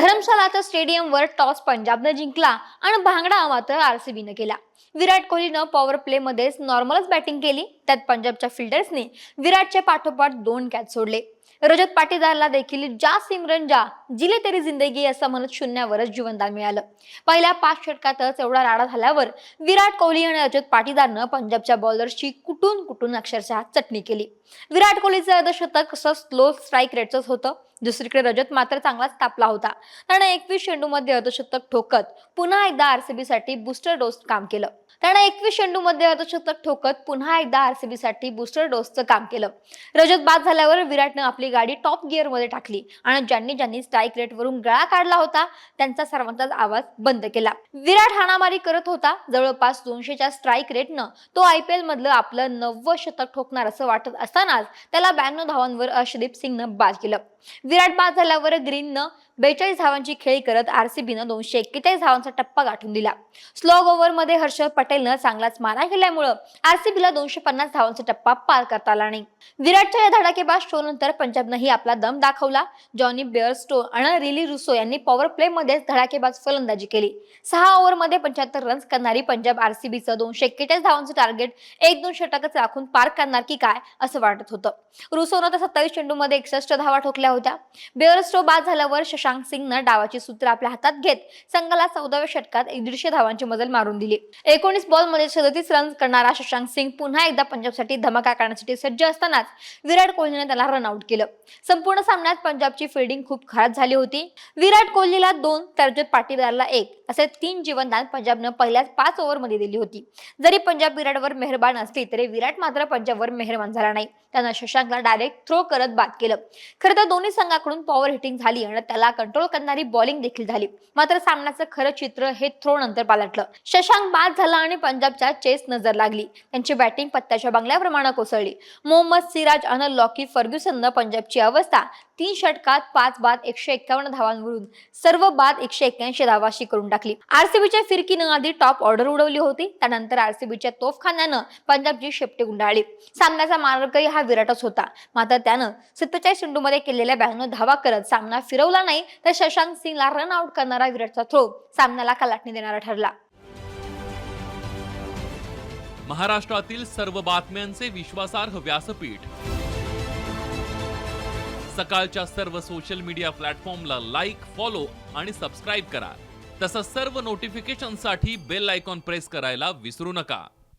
धर्मशालाच्या स्टेडियमवर टॉस पंजाबनं जिंकला आणि भांगडा मात्र आरसीबीनं केला. विराट कोहलीनं पॉवर प्लेमध्येच नॉर्मलच बॅटिंग केली. त्यात पंजाबच्या फिल्डर्सनी विराटच्या पाठोपाठ दोन कॅच सोडले. रजत पाटीदारला देखील जा सिमरन जा जिले तरी जिंदगी असं म्हणत शून्यावरच जीवनदान मिळालं. पहिल्या पाच षटकातच एवढा राडा झाल्यावर विराट कोहली आणि रजत पाटीदारनं पंजाबच्या बॉलर्सची कुठून कुठून अक्षरशः चटणी केली. विराट कोहलीचं अर्धशतक असं स्लो स्ट्राईक रेटचंच होतं. दुसरीकडे रजत मात्र चांगलाच तापला होता. त्यानं एकवीस चेंडूमध्ये अर्धशतक ठोकत पुन्हा एकदा आरसीबीसाठी बुस्टर डोस काम केलं. त्यानं एकवीस चेंडूमध्ये अर्धशतक ठोकत पुन्हा एकदा आरसीबी साठी बुस्टर डोसचं काम केलं. रजत बाद झाल्यावर विराटनं आपली गाडी टॉप गिअरमध्ये टाकली आणि ज्यांनी ज्यांनी स्ट्राईक रेटवरून गळा काढला होता त्यांचा सर्वांचाच आवाज बंद केला. विराट हाणामारी करत होता जवळपास दोनशेच्या स्ट्राईक रेटनं तो आय पी एल मधलं आपलं नव्वद शतक ठोकणार असं वाटत असतानाच त्याला ब्याण्णव धावांवर अर्षदीप सिंगनं बाद केलं. विराट बाद झाल्यावर ग्रीननं बेचाळीस धावांची खेळी करत आरसीबीनं दोनशे एक्केचाळीस धावांचा टप्पा गाठून दिला. स्लॉग ओव्हरमध्ये हर्षद पटेलनं चांगलाच मारा केल्यामुळं आरसीबीला दोनशे पन्नास धावांचा टप्पा पार करता आला नाही. विराटच्या या धडाकेबाज शो नंतर पंजाबनंही आपला दम दाखवला. जॉनी बेअरस्टो आणि रिली रुसो यांनी पॉवर प्ले मध्ये धडाकेबाज फलंदाजी केली. सहा ओव्हरमध्ये पंच्याहत्तर रन्स करणारी पंजाब आरसीबीचं दोनशे एक्केचाळीस धावांचं टार्गेट एक दोन षटकच राखून पार करणार की काय असं वाटत होतं. रुसोनं तर सत्तावीस चेंडूमध्ये एकसष्ट धावा ठोकल्या होत्या. बेअरस्टो बाद झाल्यावर शशांक शशांक सिंगनं डावाची सूत्र आपल्या हातात घेत संघाला चौदाव्या षटकात दीडशे धावांची मजल मारून दिली. एकोणीस बॉलमध्ये सदतीस रन करणारा शशांक सिंग पुन्हा एकदा पंजाबसाठी धमाका करण्यासाठी सज्ज असतानाच विराट कोहलीने त्याला रनआउट केलं. संपूर्ण सामन्यात पंजाबची फिल्डिंग खूप खराब झाली होती. विराट कोहलीला दोन तर पाटीदारला एक असे तीन जीवनदान पंजाबनं पहिल्याच पाच ओव्हरमध्ये दिली होती. जरी पंजाब विराटवर मेहरबान असली तरी विराट मात्र पंजाबवर मेहरबान झाला नाही. त्यानं शशांकला डायरेक्ट थ्रो करत बाद केलं. खरं तर दोन्ही संघाकडून पॉवर हिटिंग झाली आणि त्याला कंट्रोल करणारी बॉलिंग देखील झाली. मात्र सामन्याचं खरं चित्र हे थ्रो नंतर पालटलं. शशांक बाद झाला आणि पंजाबच्या चेस नजर लागली. त्यांची बॅटिंग पत्त्याच्या बंगल्याप्रमाणे कोसळली. मोहम्मद सिराज आणि लॉकी फर्ग्युसननं पंजाबची अवस्था तीन षटकात पाच बाद एकशे एक्कावन्न धावांवरून सर्व बाद एकशे एक्क्याऐंशी धावाशी करून टाकली. आरसीबीच्या फिरकीनं आधी टॉप ऑर्डर उडवली होती. त्यानंतर आरसीबीच्या तोफखान्यानं पंजाबची शेपटी गुंडाळली. सामन्याचा मार्गही हा विराटच होता. मात्र त्यानं सत्तेचाळीस चेंडूमध्ये केलेल्या ब्याण्णव धावा करत सामना फिरवला नाही. नाही तर शशांक सिंगला रन आउट करणारा विराटचा थ्रो सामन्याला कलाटणी देणारा ठरला. महाराष्ट्रातील सर्व बातम्यांचे विश्वासार्ह व्यासपीठ. सकाळच्या सर्व सोशल मीडिया प्लॅटफॉर्मला लाईक फॉलो आणि सबस्क्राईब करा. तसंच सर्व नोटिफिकेशनसाठी बेल आयकॉन प्रेस करायला विसरू नका.